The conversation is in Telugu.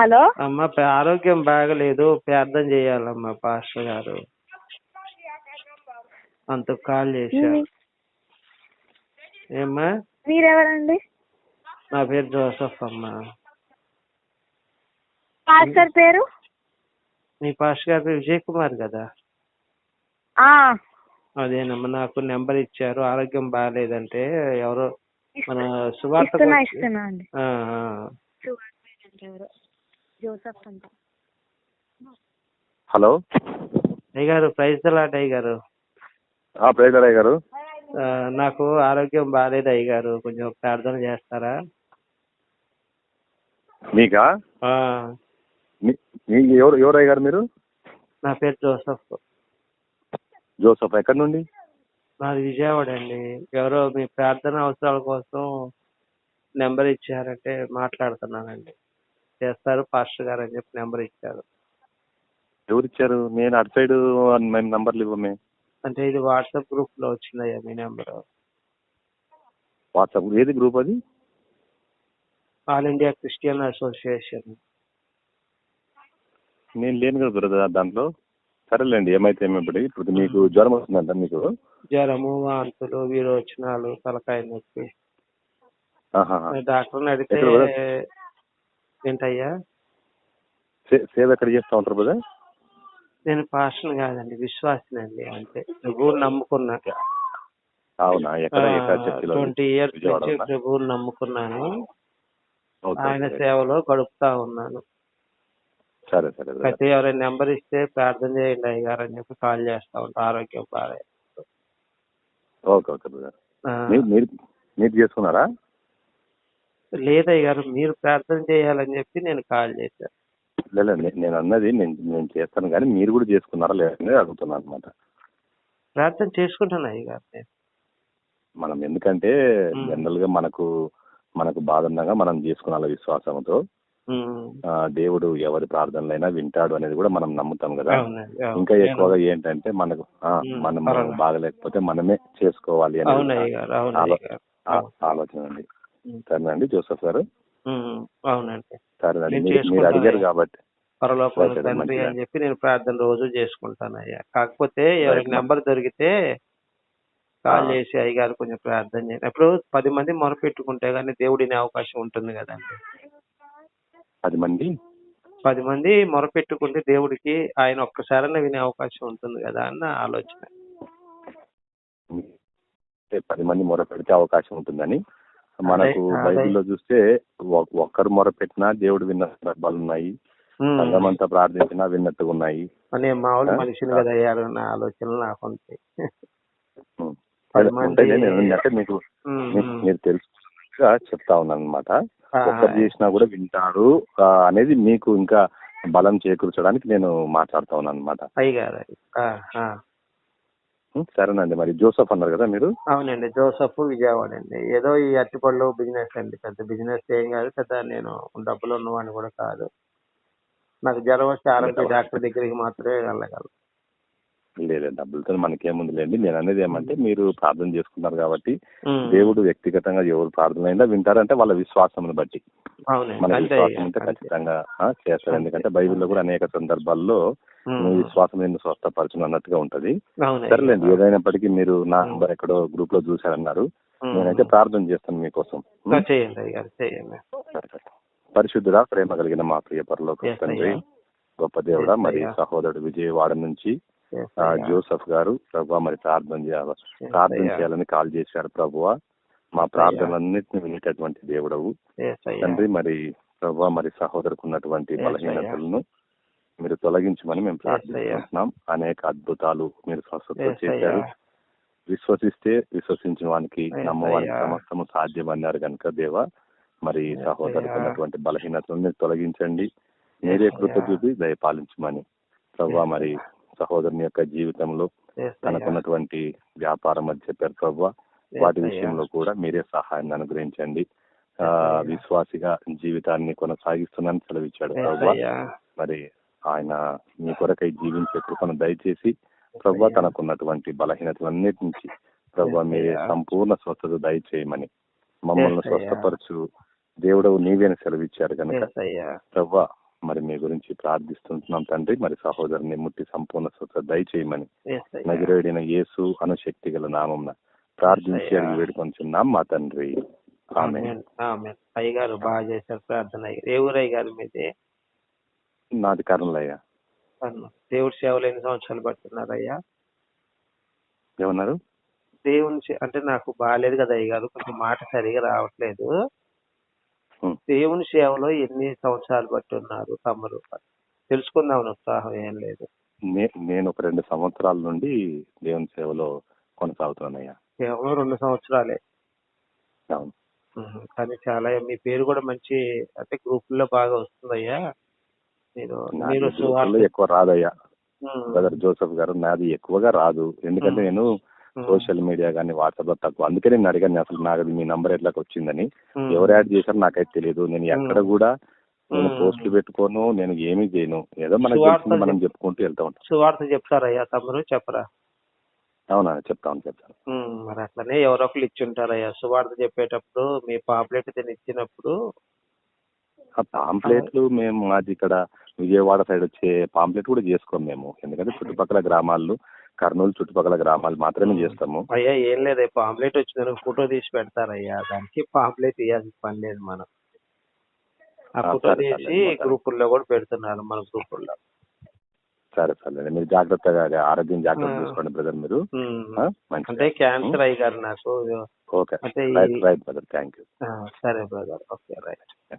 హలో? అమ్మ ఆరోగ్యం బాగలేదు. ప్రార్థన చేయాలమ్మా పాస్టర్ గారు. అందుకు కాల్ చేశా ఏమ్మా? మీరెవరండి? నా పేరు జోసఫ్ అమ్మా. పాస్టర్ పేరు? మీ పాస్టర్ గారి పేరు విజయ్ కుమార్ కదా? అదేనమ్మా నాకు నెంబర్ ఇచ్చారు. ఆరోగ్యం బాగాలేదంటే ఎవరో మన సువార్త జోసఫ్ అంట. హలో? అయ్య గారు ప్రైజ్ లాట్ అయ్య గారు ప్రేజ్ అయ్య గారు నాకు ఆరోగ్యం బాగాలేదు అయ్య గారు కొంచెం ప్రార్థన చేస్తారా? మీకా? ఆ, మీ- మీ ఎవరు ఎవరు అయ్య గారు మీరు? నా పేరు జోసఫ్. జోసఫ్ ఎక్కడి నుండి? నాది విజయవాడ అండి. ఎవరో మీ ప్రార్థన అవసరాల కోసం నెంబర్ ఇచ్చారంటే మాట్లాడుతున్నానండి. చేస్తారు. పాస్టర్ గారు అని చెప్పి నెంబర్ ఇచ్చారు. ఎవరు ఇచ్చారు నేను అటు సైడ్ మేము నంబర్లు ఇవ్వమే. అంటే ఇది వాట్సాప్ గ్రూప్లో వచ్చిందయ్యా మీ నెంబర్. వాట్సాప్ ఏది గ్రూప్ అది? All India Christian Association. నేను లేను కదా బ్రదర్ దాంట్లో. సరేలేండి ఏమైతే ఏమైపోయి ఇప్పుడు మీకు జ్వరం వస్తుందంట మీకు. జ్వరము వాంతులు విరోచనాలు తలకాయ నొప్పి. ఆహాహా. డాక్టర్ని అడిగితే? ఏంటయ్యా? సేవ ఎక్కడ చేస్తా ఉంటారు బ్రదర్? నేను పాస్టర్ కాదండి విశ్వాసినండి అంతే. ప్రభువుని నమ్ముకున్నా. అవునా? ట్వంటీ ఇయర్స్ నుంచి? ప్రభువుని నమ్ముకున్నాను. ఆయన. సేవలో గడుపుతా ఉన్నాను. సరే సరే ప్రతి ఎవరైనా నెంబర్ ఇస్తే ప్రార్థన చేయండి అయ్య గారు అని చెప్పి కాల్ చేస్తా ఉంటా ఆరోగ్యం బాగా ఓకే ఓకే బ్రదర్. మీరు మీరు చేసుకున్నారా? లేదయ్య గారు మీరు ప్రార్థన చేయాలని చెప్పి నేను కాల్ చేశాను లేదు నేను అన్నది నేను నేను చేస్తాను కానీ మీరు కూడా చేసుకున్నారా లేదని అడుగుతున్నాను అనమాట ప్రార్థన చేసుకుంటాను అయ్య గారు నేను మనం ఎందుకంటే. జనరల్గా మనకు మనకు బాధ ఉండగా మనం చేసుకున్న విశ్వాసంతో దేవుడు ఎవరి ప్రార్థనలైనా వింటాడు అనేది కూడా మనం నమ్ముతాం కదా. ఇంకా ఎక్కువగా ఏంటంటే మనకు. మనం పర్వాలేదు. బాగలేకపోతే మనమే చేసుకోవాలి అనేది ఆలోచన అండి సరేనండి జోసఫ్ గారు. అవునండి సరేనండి మీరు- అడిగారు. కాబట్టి పరలోకంలో సరే, తండ్రి. అని చెప్పి నేను ప్రార్థన రోజు చేసుకుంటాను అయ్యా కాకపోతే ఎవరికి. నెంబర్ దొరికితే కాల్. చేసి అయ్యగారు కొంచెం ప్రార్థన చేయండి అప్పుడు పది మంది మొరపెట్టుకుంటే గానీ దేవుడిని అవకాశం ఉంటుంది కదండి పది మంది పది మంది మొరపెట్టుకుంటే దేవుడికి ఆయన ఒక్కసారైనా వినే అవకాశం ఉంటుంది కదా అన్న ఆలోచన పది మంది మొర పెడితే అవకాశం ఉంటుందని మనకు. బైబిల్లో చూస్తే ఒక్కరు మొర పెట్టినా దేవుడు విన్న సందర్భాలు ఉన్నాయి. సంఘమంతా ప్రార్థించినా విన్నట్టుగా ఉన్నాయి మామూలు కదా ఆలోచనలు నాకు ఉంటాయి. అంటే మీకు. మీరు తెలుసుకున్నట్టుగా చెప్తా ఉన్నాను అనమాట ఒక్కరు చేసినా కూడా వింటాడు. ఆ, అనేది మీకు ఇంకా బలం చేకూర్చడానికి నేను మాట్లాడుతా ఉన్నాను అనమాట. సరేనండి. మరి జోసఫ్ అన్నారు కదా మీరు? అవునండి. జోసఫ్ విజయవాడ అండి. ఏదో ఈ అరటిపళ్ళు బిజినెస్ అండి. పెద్ద బిజినెస్ ఏం కాదు. పెద్ద నేను డబ్బులు ఉన్నవాడిని కూడా కాదు. నాకు జ్వరం వస్తే ఆరోగ్య డాక్టర్ దగ్గరికి మాత్రమే వెళ్ళగలను. లేదు డబ్బులతో మనకేముంది లేండి నేను అనేది ఏమంటే మీరు ప్రార్థన చేసుకున్నారు కాబట్టి. దేవుడు వ్యక్తిగతంగా ఎవరు ప్రార్థన అయినా వింటారంటే వాళ్ళ విశ్వాసం బట్టి. మన విశ్వాసం అంతే. ఖచ్చితంగా చేస్తారు. ఎందుకంటే బైబిల్లో కూడా అనేక సందర్భాల్లో ఉమ్. నీ విశ్వాసం నిన్ను స్వస్థపరచును అన్నట్టుగా ఉంటది. సరేలేండి. ఏదైనప్పటికీ మీరు నా నంబర్ ఎక్కడో గ్రూప్లో చూశారన్నారు. ఉమ్. నేనైతే ప్రార్థన చేస్తాను మీకోసం. పరిశుద్ధుడా ప్రేమ కలిగిన మా ప్రియ పరలోక తండ్రి. గొప్ప దేవుడా మరి. సహోదరుడు విజయవాడ నుంచి. జోసఫ్ గారు ప్రభు మరి ప్రార్థన చేయాలి ప్రార్థన. చేయాలని కాల్ చేశారు ప్రభువ మా ప్రార్థనలన్నింటినీ వినేటటువంటి దేవుడవు. తండ్రి మరి ప్రభు మరి సహోదరుకు ఉన్నటువంటి బలహీనతలను మీరు తొలగించమని మేము. ప్రార్థిస్తున్నాం అనేక అద్భుతాలు మీరు స్వస్థత చేశారు. విశ్వసిస్తే విశ్వసించిన వానికి నమ్మవానికి అయ్యా. సమస్తము సాధ్యమన్నారు కనుక దేవా మరి సహోదరుకు. ఉన్నటువంటి బలహీనతలను మీరు తొలగించండి మీరే అయ్యా. చూపి దయపాలించమని ప్రభా మరి సహోదరుని యొక్క జీవితంలో. తనకున్నటువంటి వ్యాపారం అది చెప్పారు ప్రభు వాటి. విషయంలో కూడా మీరే సహాయాన్ని అనుగ్రహించండి. విశ్వాసిగా జీవితాన్ని కొనసాగిస్తున్నాను సెలవిచ్చాడు ప్రభు. మరి ఆయన మీ కొరకై జీవించే కృపను దయచేసి ప్రభు. తనకున్నటువంటి బలహీనతలన్నిటి నుంచి ప్రభు మీరే. సంపూర్ణ స్వస్థత దయచేయమని మమ్మల్ని. స్వస్థపరచు దేవుడవు నీవేని సెలవిచ్చారు కనుక. ప్రభు మరి మీ గురించి ప్రార్థిస్తుంటున్నాం తండ్రి. మరి సహోదరుని ముట్టి సంపూర్ణ స్వత దయచేయమని నజరేడిన యేసు అను శక్తి గల నామం ప్రార్థించి. అడిగి వేడుకొంచున్నాం మా తండ్రి. అయ్యగారు బాగా చేశారు ప్రార్థన. ఏ అయ్యగారు మీది? నాది కర్నలయ్యా. దేవుడి సేవలు ఎన్ని సంవత్సరాలు పడుతున్నారయ్యా? ఏమన్నారు? దేవుని అంటే నాకు బాగాలేదు కదా అయ్యగారు. కొంచెం మాట సరిగా రావట్లేదు. దేవుని సేవలో ఎన్ని సంవత్సరాలు పట్టున్నారు తమరు తెలుసుకుందామని ఉత్సాహం ఏం లేదు నేను ఒక రెండు సంవత్సరాల నుండి దేవుని సేవలో కొనసాగుతున్నానయ్యా కేవలం రెండు సంవత్సరాలే అవును. కానీ చాలా మీ పేరు కూడా మంచి అంటే గ్రూపుల్లో బాగా వస్తుందయ్యా మీరు ఎక్కువ రాదయ్యా. బ్రదర్ జోసెఫ్ గారు నాది ఎక్కువగా రాదు ఎందుకంటే. నేను. సోషల్ మీడియా కానీ వాట్సాప్లో తక్కువ. అందుకే నేను అడిగాను అసలు నాకు మీ నంబర్ ఎట్లా వచ్చిందని. ఎవరు యాడ్ చేశారో నాకైతే తెలియదు నేను ఎక్కడ కూడా నేను. పోస్టులు పెట్టుకోను నేను ఏమీ చేయను. ఏదో మనకు మనం చెప్- చెప్పుకుంటూ వెళ్తా ఉంటాం. సువార్త చెప్తారయ్యా తమరు చెప్పరా? అవునా? చెప్తాను చెప్తాను మరి అట్లనే ఎవరో ఒకరు ఇచ్చి ఉంటారయ్యా సువార్త చెప్పేటప్పుడు మీ పాంప్లెట్ దీన్ని ఇచ్చినప్పుడు. ఆ పాంప్లెట్లు మేము మాది ఇక్కడ విజయవాడ సైడ్ వచ్చే పాంప్లెట్ కూడా చేసుకోము మేము. ఎందుకంటే చుట్టుపక్కల గ్రామాలు కర్నూలు చుట్టుపక్కల గ్రామాలు మాత్రమే చేస్తాము. అయ్యా ఏం లేదు పాంప్లెట్ వచ్చిందని ఫోటో తీసి పెడతారయ్యా. దానికి పాంప్లెట్ ఇవ్వాల్సిన పని లేదు మనం. ఆ ఫోటో సరే, తీసి సరే. గ్రూపుల్లో కూడా పెడుతున్నారు మన గ్రూపుల్లో. సరే సరే మీరు జాగ్రత్తగా ఆరోగ్యం జాగ్రత్త. చూసుకోండి బ్రదర్ మీరు. అంటే క్యాన్సర్ అయ్యారు నాకు. Okay. Right right brother. Thank you. సరే బ్రదర్. Okay right.